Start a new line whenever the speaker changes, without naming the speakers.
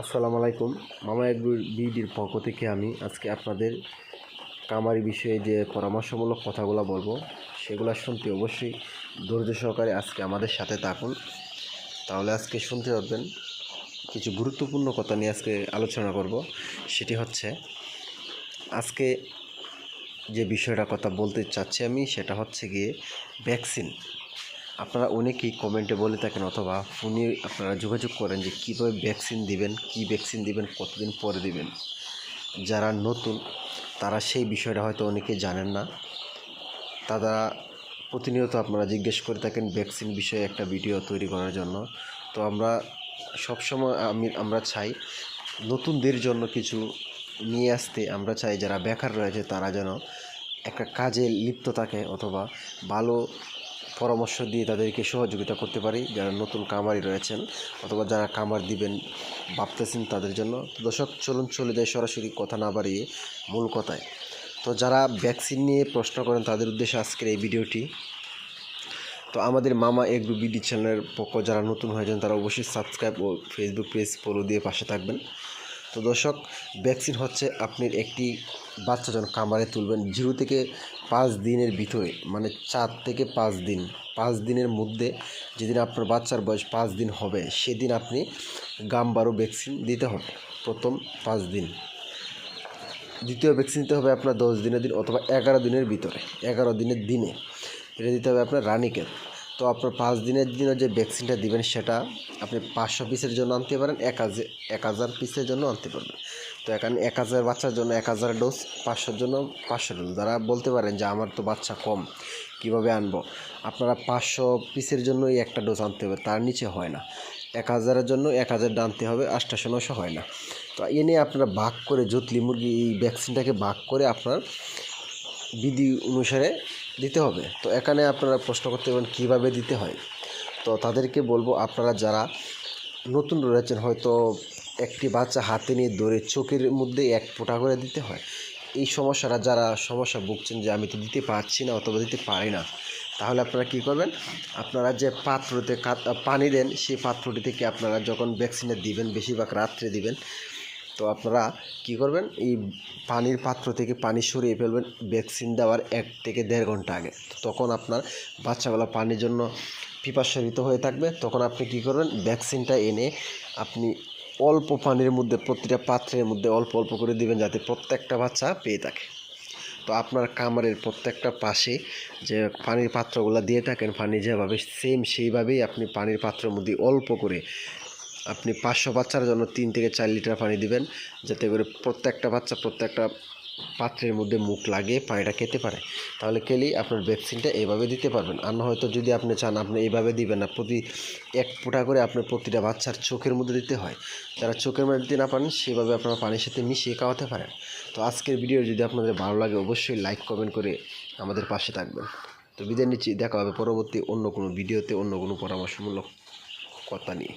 আসসালামু আলাইকুম। মামা এক বিডির পক্ষ থেকে আমি আজকে আপনাদের কামারি বিষয়ে যে পরামর্শমূলক কথাগুলো বলব, সেগুলো শুনতে অবশ্যই ধৈর্য সহকারে আজকে আমাদের সাথে থাকুন। তাহলে আজকে শুনতে পারবেন, কিছু গুরুত্বপূর্ণ কথা নিয়ে আজকে আলোচনা করব। সেটি হচ্ছে, আজকে যে বিষয়টা কথা বলতে চাচ্ছি আমি, সেটা হচ্ছে গিয়ে ভ্যাকসিন। আপনারা অনেকেই কমেন্টে বলে থাকেন অথবা ফোনে আপনারা যোগাযোগ করেন যে কীভাবে ভ্যাকসিন দিবেন, কী ভ্যাকসিন দিবেন, কতদিন পরে দিবেন। যারা নতুন, তারা সেই বিষয়টা হয়তো অনেকে জানেন না। তারা প্রতিনিয়ত আপনারা জিজ্ঞেস করে থাকেন ভ্যাকসিন বিষয়ে একটা ভিডিও তৈরি করার জন্য। তো আমরা সবসময় আমি, আমরা চাই নতুনদের জন্য কিছু নিয়ে আসতে। আমরা চাই যারা বেকার রয়েছে তারা যেন একটা কাজে লিপ্ত থাকে অথবা ভালো পরামর্শ দিয়ে তাদেরকে সহযোগিতা করতে পারি, যারা নতুন কামারি রয়েছেন অথবা যারা কামার দিবেন, ভাবতেছেন তাদের জন্য। দর্শক, চলুন, চলে যায় সরাসরি কথা না বাড়িয়ে মূল কথায়। তো যারা ভ্যাকসিন নিয়ে প্রশ্ন করেন, তাদের উদ্দেশ্যে আজকের এই ভিডিওটি। তো আমাদের মামা এগ্রু বিডি চ্যানেলের পক্ষ, যারা নতুন হয়েছেন তারা অবশ্যই সাবস্ক্রাইব ও ফেসবুক পেজ ফলো দিয়ে পাশে থাকবেন। তো দর্শক ভ্যাকসিন হচ্ছে আপনি একটি বাচ্চা যখন কামারে তুলবেন, জিরো থেকে পাঁচ দিনের ভিতরে মানে চার থেকে পাঁচ দিন, পাঁচ দিনের মধ্যে যেদিন আপনার বাচ্চার বয়স পাঁচ দিন হবে, সেদিন আপনি গাম্বারো ভ্যাকসিন দিতে হবে, প্রথম পাঁচ দিন। দ্বিতীয় ভ্যাকসিন দিতে হবে আপনার দশ দিনের দিন অথবা এগারো দিনের ভিতরে, এগারো দিনের দিনে। এটা দিতে হবে আপনার রানিকের তো আপনার পাঁচ দিনের দিনে যে ভ্যাকসিনটা দিবেন সেটা আপনি পাঁচশো পিসের জন্য আনতে পারেন, এক হাজার এক হাজার পিসের জন্য আনতে পারবেন। তো এখানে এক হাজার বাচ্চার জন্য এক হাজার ডোজ পাঁচশোর জন্য পাঁচশো ডোজ যারা বলতে পারেন যে আমার তো বাচ্চা কম, কীভাবে আনব? আপনারা পাঁচশো পিসের জন্যই একটা ডোজ আনতে হবে, তার নিচে হয় না। এক হাজারের জন্য এক হাজার আনতে হবে আটটাশো নশো হয় না। তো এনে আপনারা ভাগ করে জুতলি মুরগি এই ভ্যাকসিনটাকে ভাগ করে আপনার বিধি অনুসারে দিতে হবে। তো এখানে আপনারা প্রশ্ন করতে পারেন কীভাবে দিতে হয়? তো তাদেরকে বলব, আপনারা যারা নতুন রয়েছেন, হয়তো একটি বাচ্চা হাতে নিয়ে ধরে চোখের মধ্যে এক ফোঁটা করে দিতে হয়। এই সমস্যাটা, যারা সমস্যা ভুগছেন যে আমি তো দিতে পারছি না, অথবা দিতে পারি না, তাহলে আপনারা কি করবেন? আপনারা যে পাত্রতে পানি দেন, সেই পাত্রটি থেকে আপনারা যখন ভ্যাকসিনটা দিবেন, বেশিরভাগ রাত্রে দিবেন তো আপনারা কি করবেন? এই পানির পাত্র থেকে পানি সরিয়ে ফেলবেন ভ্যাকসিন দেওয়ার এক থেকে দেড় ঘণ্টা আগে। তখন আপনার বাচ্চাগুলো পানির জন্য পিপাসারিত হয়ে থাকবে। তখন আপনি কি করবেন? ভ্যাকসিনটা এনে আপনি অল্প পানির মধ্যে, প্রতিটা পাত্রের মধ্যে অল্প অল্প করে দিবেন যাতে প্রত্যেকটা বাচ্চা পেয়ে থাকে। তো আপনার কামারের প্রত্যেকটা পাশে যে পানির পাত্রগুলো দিয়ে থাকেন, পানি যেভাবে সেম সেইভাবেই আপনি পানির পাত্রের মধ্যে অল্প করে আপনি পাঁচশো বাচ্চার জন্য তিন থেকে চার লিটার পানি দিবেন, যাতে করে প্রত্যেকটা বাচ্চা প্রত্যেকটা পাত্রের মধ্যে মুখ লাগিয়ে পানিটা খেতে পারে। তাহলে খেলেই আপনার ভ্যাকসিনটা এইভাবে দিতে পারবেন। আর না হয়তো যদি আপনি চান, আপনি এইভাবে দিবেন না, প্রতি এক ফোঁটা করে আপনার প্রতিটা বাচ্চার চোখের মধ্যে দিতে হয়। যারা চোখের মধ্যে দিতে না পারেন, সেভাবে আপনারা পানির সাথে মিশিয়ে খাওয়াতে পারেন। তো আজকের ভিডিও যদি আপনাদের ভালো লাগে, অবশ্যই লাইক কমেন্ট করে আমাদের পাশে থাকবেন। তো বিদায় নিচ্ছি, দেখা হবে পরবর্তী অন্য কোনো ভিডিওতে, অন্য কোনো পরামর্শমূলক কথা নিয়ে।